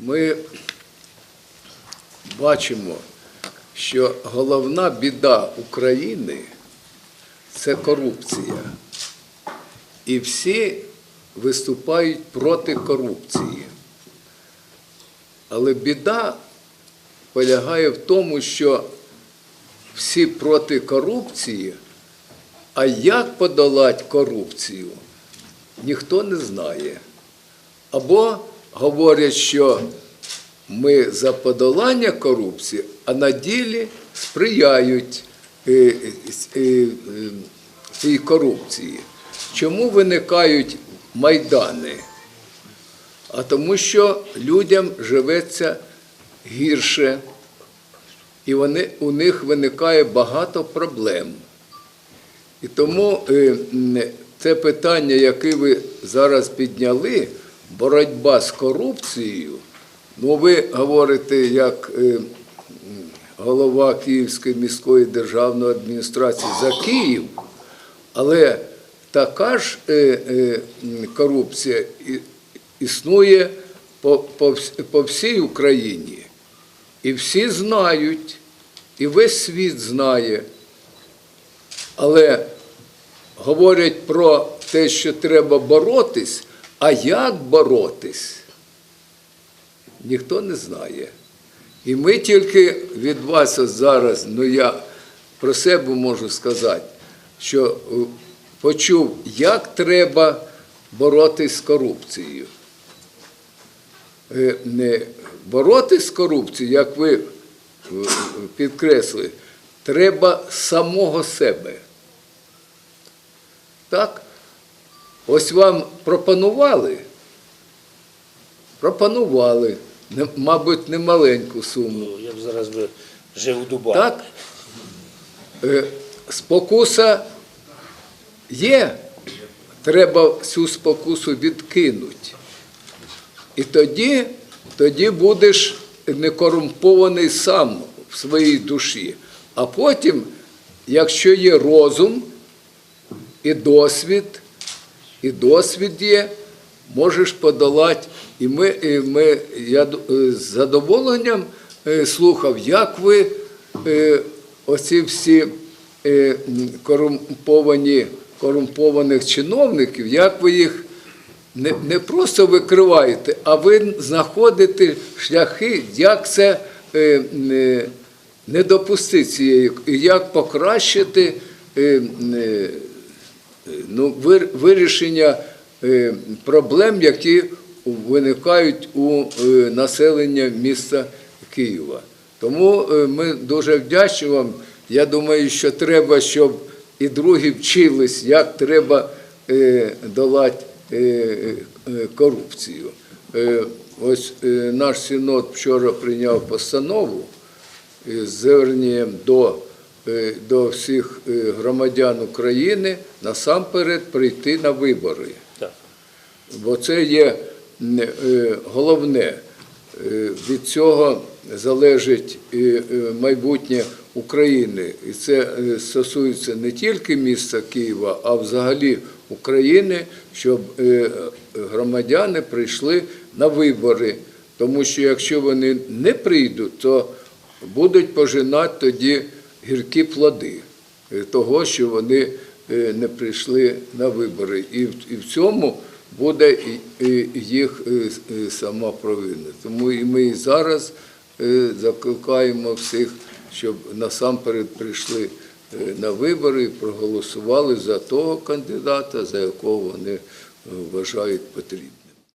ми бачимо, що головна біда України це корупція. І всі виступають проти корупції. Але біда полягає в тому, що всі проти корупції, а як подолати корупцію, ніхто не знає. Або говорять, що ми за подолання корупції, а на ділі сприяють е, е, е, цій корупції. Чому виникають майдани? А тому, що людям живеться гірше, і вони, у них виникає багато проблем. І тому це питання, яке ви зараз підняли, боротьба з корупцією, ну ви говорите як е, голова Київської міської державної адміністрації за Київ, але така ж е, е, корупція існує по всій Україні. І всі знають, і весь світ знає. Але говорять про те, що треба боротись, а як боротись, ніхто не знає. І ми тільки від вас зараз, ну я про себе можу сказати, що е, почув, як треба боротись з корупцією. Е, Не боротись з корупцією, як ви е, підкреслили, треба самого себе. Так? Ось вам пропонували, пропонували, не- мабуть, немаленьку суму. Ну, Я б зараз би жив у Дубаї. Так? Е, Спокуса є, треба всю спокусу відкинути. І тоді, тоді будеш некорумпований сам в своїй душі. А потім, якщо є розум і досвід, і досвід є, можеш подолати. І ми, і ми я е, з задоволенням е, слухав, як ви е, оці всі корумповані, корумпованих чиновників, як ви їх не, не просто викриваєте, а ви знаходите шляхи, як це не, допустити цієї, як покращити ну, вирішення е, проблем, які виникають у е, населення міста Києва. Тому е, ми дуже вдячні вам. Я думаю, що треба, щоб і другі вчились, як треба е, долати е, е, корупцію. Е, Ось е, наш синод вчора прийняв постанову з зверненням до, е, до всіх е, громадян України насамперед прийти на вибори. Так. Бо це є е, головне. Е, Від цього залежить е, майбутнє України. І це е, стосується не тільки міста Києва, а взагалі України, щоб е, громадяни прийшли на вибори. Тому що якщо вони не прийдуть, то будуть пожинати тоді гіркі плоди того, що вони е, не прийшли на вибори. І в, цьому буде їх е, е, сама провина. Тому і ми і зараз закликаємо всіх, щоб насамперед прийшли на вибори і проголосували за того кандидата, за якого вони вважають потрібним.